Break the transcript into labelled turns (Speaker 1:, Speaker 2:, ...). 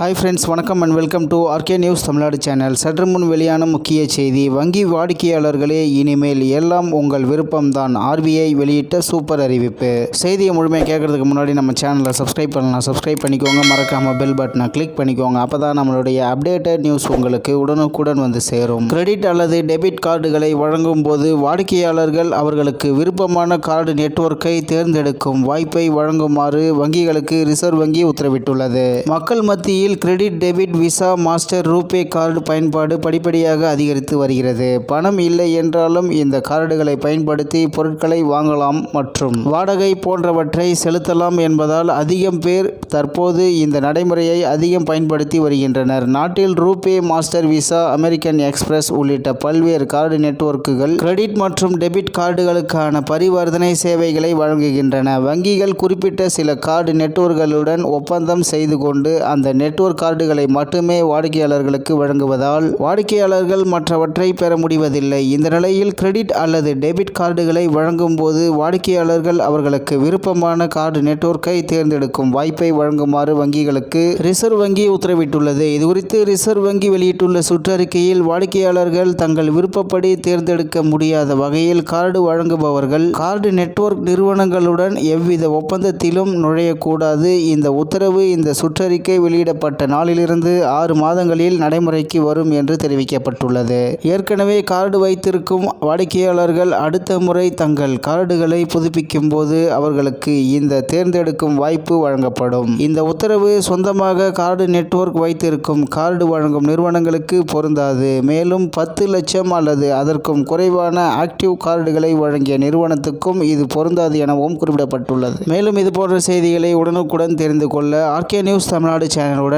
Speaker 1: Hi friends வணக்கம் and welcome to RK news Tamil Nadu channel சற்று முன் வெளியான முக்கிய செய்தி வங்கி வாடிக்கையாளர்களே இனிமேல் எல்லாம் உங்கள் விருப்பம்தான் ஆர்பிஐ வெளியிட்ட சூப்பர் அறிவிப்பு. செய்தியை முழுமையாக கேட்கறதுக்கு முன்னாடி நம்ம சேனலை சப்ஸ்கிரைப் பண்ணலாம். சப்ஸ்கிரைப் பண்ணிக்கோங்க மறக்காமல் பெல் பட்டனை கிளிக் பண்ணிக்கோங்க. அப்போ தான் நம்மளுடைய அப்டேட்டட் நியூஸ் உங்களுக்கு உடனுக்குடன் வந்து சேரும். கிரெடிட் அல்லது டெபிட் கார்டுகளை வழங்கும் போது வாடிக்கையாளர்கள் அவர்களுக்கு விருப்பமான கார்டு நெட்வொர்க்கை தேர்ந்தெடுக்கும் வாய்ப்பை வழங்குமாறு வங்கிகளுக்கு ரிசர்வ் வங்கி உத்தரவிட்டுள்ளது. மக்கள் மத்தியில் credit debit Visa Master RuPay card பயன்பாடு படிப்படியாக அதிகரித்து வருகிறது. பணம் இல்லை என்றாலும் இந்த கார்டுகளை பயன்படுத்தி பொருட்களை வாங்கலாம் மற்றும் வாடகை போன்றவற்றை செலுத்தலாம் என்பதால் அதிகம் பேர் தற்போது இந்த நடைமுறையை அதிகம் பயன்படுத்தி வருகின்றனர். நாட்டில் RuPay Master Visa American Express உள்ளிட்ட பல்வேறு கார்டு நெட்வொர்க்குகள் கிரெடிட் மற்றும் டெபிட் கார்டுகளுக்கான பரிவர்த்தனை சேவைகளை வழங்குகின்றன. வங்கிகள் குறிப்பிட்ட சில கார்டு நெட்வொர்க்குகளுடன் ஒப்பந்தம் செய்து கொண்டு அந்த நெட்வொர்க் கார்டுகளை மட்டுமே வாடிக்கையாளர்களுக்கு வழங்குவதால் வாடிக்கையாளர்கள் மற்றவற்றை பெற முடிவதில்லை. இந்த நிலையில் கிரெடிட் அல்லது டெபிட் கார்டுகளை வழங்கும் போது வாடிக்கையாளர்கள் அவர்களுக்கு விருப்பமான கார்டு நெட்வொர்க்கை தேர்ந்தெடுக்கும் வாய்ப்பை வழங்குமாறு வங்கிகளுக்கு ரிசர்வ் வங்கி உத்தரவிட்டுள்ளது. இதுகுறித்து ரிசர்வ் வங்கி வெளியிட்டுள்ள சுற்றறிக்கையில் வாடிக்கையாளர்கள் தங்கள் விருப்பப்படி தேர்ந்தெடுக்க முடியாத வகையில் கார்டு வழங்குபவர்கள் கார்டு நெட்வொர்க் நிறுவனங்களுடன் எவ்வித ஒப்பந்தத்திலும் நுழையக்கூடாது. இந்த உத்தரவு இந்த சுற்றறிக்கை வெளியிடப்பட்ட நாளிலிருந்து ஆறு மாதங்களில் நடைமுறைக்கு வரும் என்று தெரிவிக்கப்பட்டுள்ளது. ஏற்கனவே கார்டு வைத்திருக்கும் வாடிக்கையாளர்கள் அடுத்த முறை தங்கள் கார்டுகளை புதுப்பிக்கும் போது அவர்களுக்கு இந்த தேர்ந்தெடுக்கும் வாய்ப்பு வழங்கப்படும். இந்த உத்தரவு சொந்தமாக கார்டு நெட்வொர்க் வைத்திருக்கும் கார்டு வழங்கும் நிறுவனங்களுக்கு பொருந்தாது. மேலும் பத்து லட்சம் அல்லது அதற்கும் குறைவான ஆக்டிவ் கார்டுகளை வழங்கிய நிறுவனத்துக்கும் இது பொருந்தாது எனவும் குறிப்பிடப்பட்டுள்ளது. மேலும் இது போன்ற செய்திகளை உடனுக்குடன் தெரிந்து கொள்ள ஆர்கே நியூஸ் தமிழ்நாடு சேனலுடன்